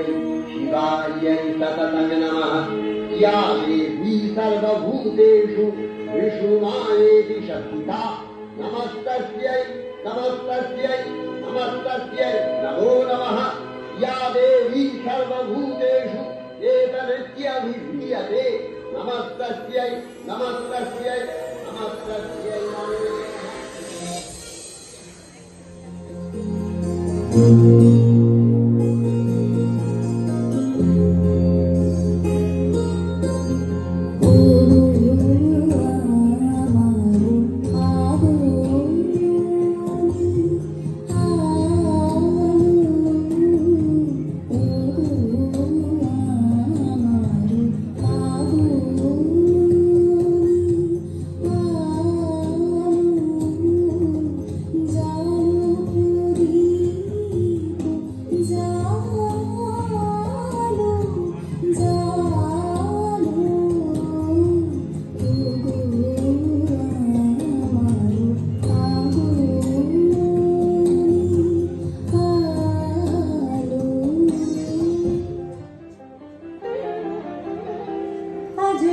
शिवायै सततं नमः या देवी सर्वभूतेषु विष्णुमायेति शक्तिता नमस्तस्यै नमस्तस्यै नमस्तस्यै नमो नमः या देवी सर्वभूतेषु एतनित्यभिधीयते नमस्तस्यै नमस्तस्यै नमस्तस्यै नमो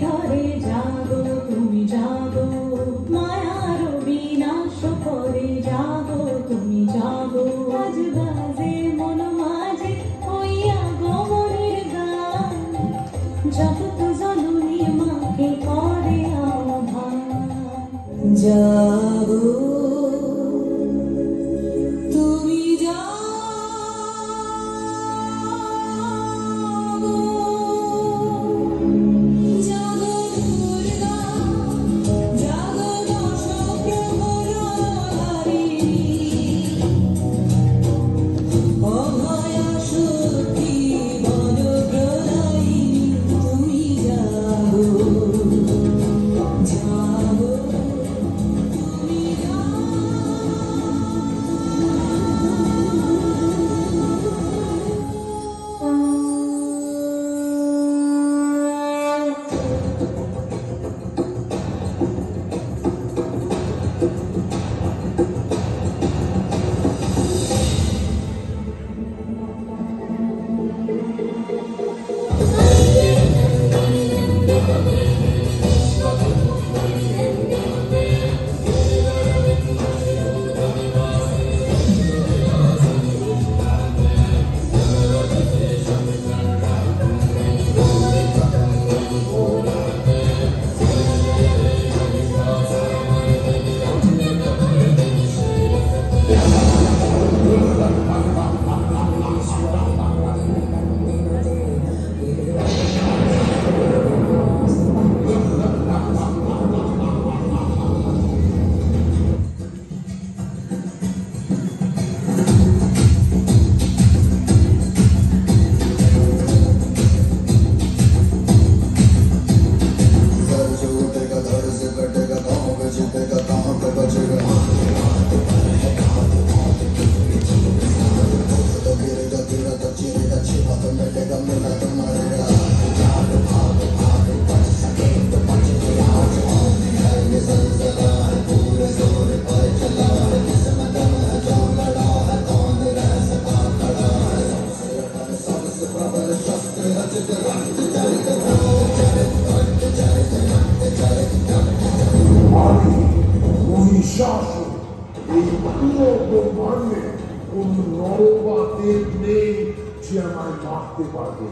ধরে। আমি শাসক এই পুরো ব্রহ্মাণ্ডে কোন নর বা দেব নেই যে আমায় মারতে পারবে